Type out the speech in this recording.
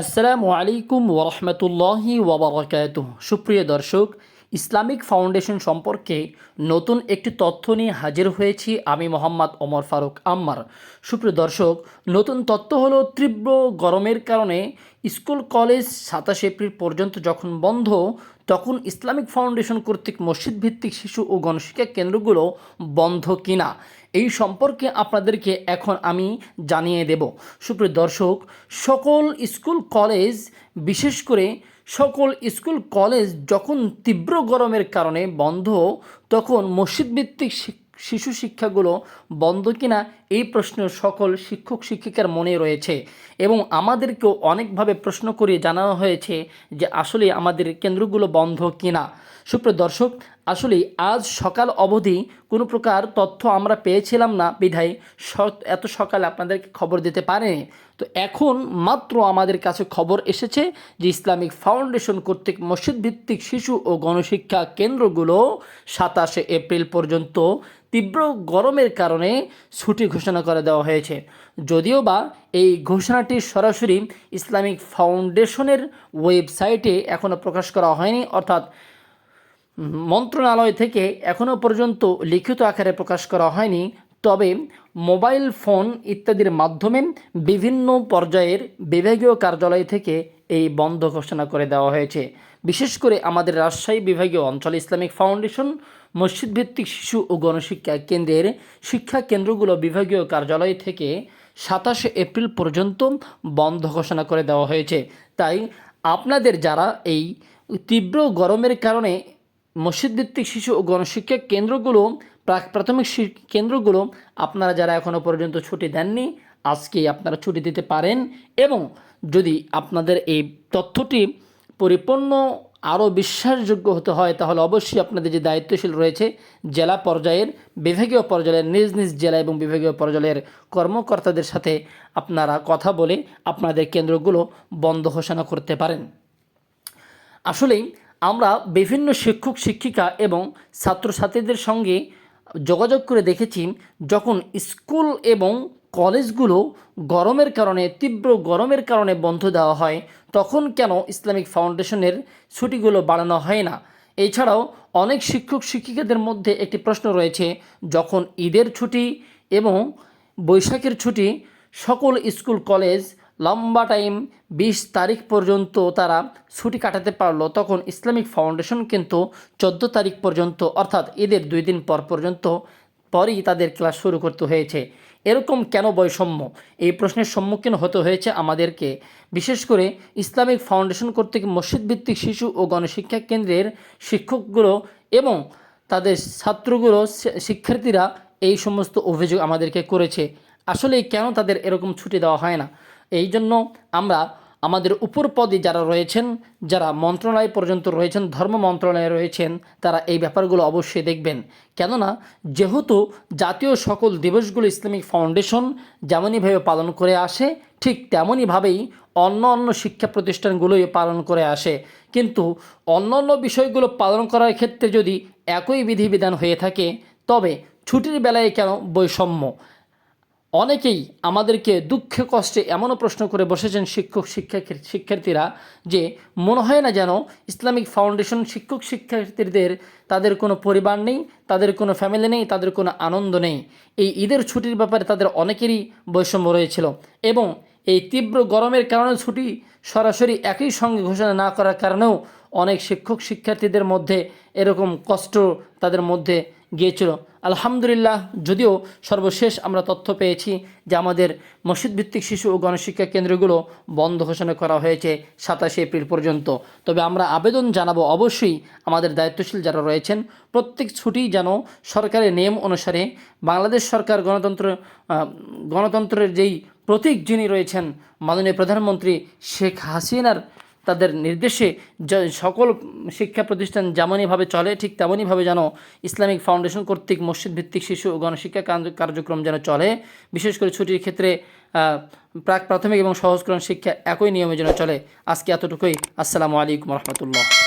আসসালামু আলাইকুম ওরহমতুল্লাহি ওবরাকাত সুপ্রিয় দর্শক, ইসলামিক ফাউন্ডেশন সম্পর্কে নতুন একটি তথ্য নিয়ে হাজির হয়েছি আমি মোহাম্মদ ওমর ফারুক আম্মার। সুপ্রিয় দর্শক, নতুন তথ্য হলো, তীব্র গরমের কারণে স্কুল কলেজ সাতাশ এপ্রিল পর্যন্ত যখন বন্ধ তখন ইসলামিক ফাউন্ডেশন কর্তৃক মসজিদ ভিত্তিক শিশু ও গণশিক্ষা কেন্দ্রগুলো বন্ধ কিনা? এই সম্পর্কে আপনাদেরকে এখন আমি জানিয়ে দেব। সুপ্রিয় দর্শক, সকল স্কুল কলেজ, বিশেষ করে সকল স্কুল কলেজ যখন তীব্র গরমের কারণে বন্ধ, তখন মসজিদ ভিত্তিক শিশু শিক্ষাগুলো বন্ধ কিনা এই প্রশ্ন সকল শিক্ষক, শিক্ষিকার মনে রয়েছে এবং আমাদেরকেও অনেকভাবে প্রশ্ন করে জানানো হয়েছে যে আসলে আমাদের কেন্দ্রগুলো বন্ধ কিনা। সুপ্রিয় দর্শক আসলে আজ সকাল অবধি কোনো প্রকার তথ্য আমরা পেয়েছিলাম না। বিধায় এত সকালে আপনাদেরকে খবর দিতে পারেনি। তো এখন মাত্র আমাদের কাছে খবর এসেছে যে ইসলামিক ফাউন্ডেশন কর্তৃক মসজিদ ভিত্তিক শিশু ও গণশিক্ষা কেন্দ্রগুলো সাতাশে এপ্রিল পর্যন্ত তীব্র গরমের কারণে ছুটি ঘোষণা করে দেওয়া হয়েছে। যদিও বা এই ঘোষণাটি সরাসরি ইসলামিক ফাউন্ডেশনের ওয়েবসাইটে এখনও প্রকাশ করা হয়নি, অর্থাৎ মন্ত্রণালয় থেকে এখনও পর্যন্ত লিখিত আকারে প্রকাশ করা হয়নি। তবে মোবাইল ফোন ইত্যাদির মাধ্যমে বিভিন্ন পর্যায়ের বিভাগীয় কার্যালয় থেকে এই বন্ধ ঘোষণা করে দেওয়া হয়েছে। বিশেষ করে আমাদের রাজশাহী বিভাগীয় অঞ্চল ইসলামিক ফাউন্ডেশন মসজিদ ভিত্তিক শিশু ও গণশিক্ষা কেন্দ্রের শিক্ষা কেন্দ্রগুলো বিভাগীয় কার্যালয় থেকে সাতাশে এপ্রিল পর্যন্ত বন্ধ ঘোষণা করে দেওয়া হয়েছে। তাই আপনাদের যারা এই তীব্র গরমের কারণে মসজিদ ভিত্তিক শিশু ও গণশিক্ষা কেন্দ্রগুলো প্রাথমিক কেন্দ্রগুলো আপনারা যারা এখনও পর্যন্ত ছুটি দেননি আজকে আপনারা ছুটি দিতে পারেন এবং যদি আপনাদের এই তথ্যটি পরিপূর্ণ, আরও বিশ্বাসযোগ্য হতে হয়, তাহলে অবশ্যই আপনাদের যে দায়িত্বশীল রয়েছে জেলা পর্যায়ের, বিভাগীয় পর্যায়ের, নিজ নিজ জেলা এবং বিভাগীয় পর্যায়ের কর্মকর্তাদের সাথে আপনারা কথা বলে আপনাদের কেন্দ্রগুলো বন্ধ ঘোষণা করতে পারেন। আসলেই আমরা বিভিন্ন শিক্ষক, শিক্ষিকা এবং ছাত্রছাত্রীদের সঙ্গে যোগাযোগ করে দেখেছি যখন স্কুল এবং কলেজগুলো গরমের কারণে, তীব্র গরমের কারণে বন্ধ দেওয়া হয়, তখন কেন ইসলামিক ফাউন্ডেশনের ছুটিগুলো বাড়ানো হয় না? এছাড়াও অনেক শিক্ষক শিক্ষিকাদের মধ্যে একটি প্রশ্ন রয়েছে, যখন ঈদের ছুটি এবং বৈশাখের ছুটি, সকল স্কুল কলেজ লম্বা টাইম বিশ তারিখ পর্যন্ত তারা ছুটি কাটাতে পারল। তখন ইসলামিক ফাউন্ডেশন কিন্তু চোদ্দ তারিখ পর্যন্ত, অর্থাৎ ঈদের দুই দিন পর পর্যন্ত পরই তাদের ক্লাস শুরু করতে হয়েছে। এরকম কেন বৈষম্য? এই প্রশ্নের সম্মুখীন হতে হয়েছে আমাদেরকে। বিশেষ করে ইসলামিক ফাউন্ডেশন কর্তৃক মসজিদ ভিত্তিক শিশু ও গণশিক্ষা কেন্দ্রের শিক্ষকগুলো এবং তাদের ছাত্রগুলো শিক্ষার্থীরা এই সমস্ত অভিযোগ আমাদেরকে করেছে। আসলে কেন তাদের এরকম ছুটি দেওয়া হয় না? এই জন্য আমরা আমাদের উপর পদে যারা রয়েছেন, যারা মন্ত্রণালয় পর্যন্ত রয়েছেন, ধর্ম মন্ত্রণালয়ে রয়েছেন, তারা এই ব্যাপারগুলো অবশ্যই দেখবেন। কেননা, যেহেতু জাতীয় সকল দিবসগুলো ইসলামিক ফাউন্ডেশন যেমনইভাবে পালন করে আসে, ঠিক তেমনইভাবেই অন্য অন্য শিক্ষা প্রতিষ্ঠানগুলোই পালন করে আসে। কিন্তু অন্য অন্য বিষয়গুলো পালন করার ক্ষেত্রে যদি একই বিধিবিধান হয়ে থাকে, তবে ছুটির বেলায় কেন বৈষম্য? অনেকেই আমাদেরকে দুঃখে কষ্টে এমনও প্রশ্ন করে বসেছেন শিক্ষক শিক্ষা শিক্ষার্থীরা যে মনে হয় না যেন ইসলামিক ফাউন্ডেশন শিক্ষক শিক্ষার্থীদের তাদের কোনো পরিবার নেই, তাদের কোনো ফ্যামিলি নেই, তাদের কোনো আনন্দ নেই। এই ঈদের ছুটির ব্যাপারে তাদের অনেকেরই বৈষম্য রয়েছিল এবং এই তীব্র গরমের কারণে ছুটি সরাসরি একই সঙ্গে ঘোষণা না করার কারণেও অনেক শিক্ষক শিক্ষার্থীদের মধ্যে এরকম কষ্ট তাদের মধ্যে গিয়েছিল। আলহামদুলিল্লাহ, যদিও সর্বশেষ আমরা তথ্য পেয়েছি যে আমাদের মসজিদ ভিত্তিক শিশু ও গণশিক্ষা কেন্দ্রগুলো বন্ধ ঘোষণা করা হয়েছে সাতাশে এপ্রিল পর্যন্ত। তবে আমরা আবেদন জানাব অবশ্যই আমাদের দায়িত্বশীল যারা রয়েছেন, প্রত্যেক ছুটি যেন সরকারের নিয়ম অনুসারে বাংলাদেশ সরকার গণতন্ত্র গণতন্ত্রের যেই প্রতীক যিনি রয়েছেন মাননীয় প্রধানমন্ত্রী শেখ হাসিনার তাদের নির্দেশে সকল শিক্ষা প্রতিষ্ঠান যেমনইভাবে চলে, ঠিক তেমনইভাবে যেন ইসলামিক ফাউন্ডেশন কর্তৃক মসজিদ ভিত্তিক শিশু ও গণশিক্ষা কার্যক্রম যেন চলে। বিশেষ করে ছুটির ক্ষেত্রে প্রাক, প্রাথমিক এবং সহজকরণ শিক্ষা একই নিয়মে যেন চলে। আজকে এতটুকুই। আসসালামু আলাইকুম রহমতুল্লাহ।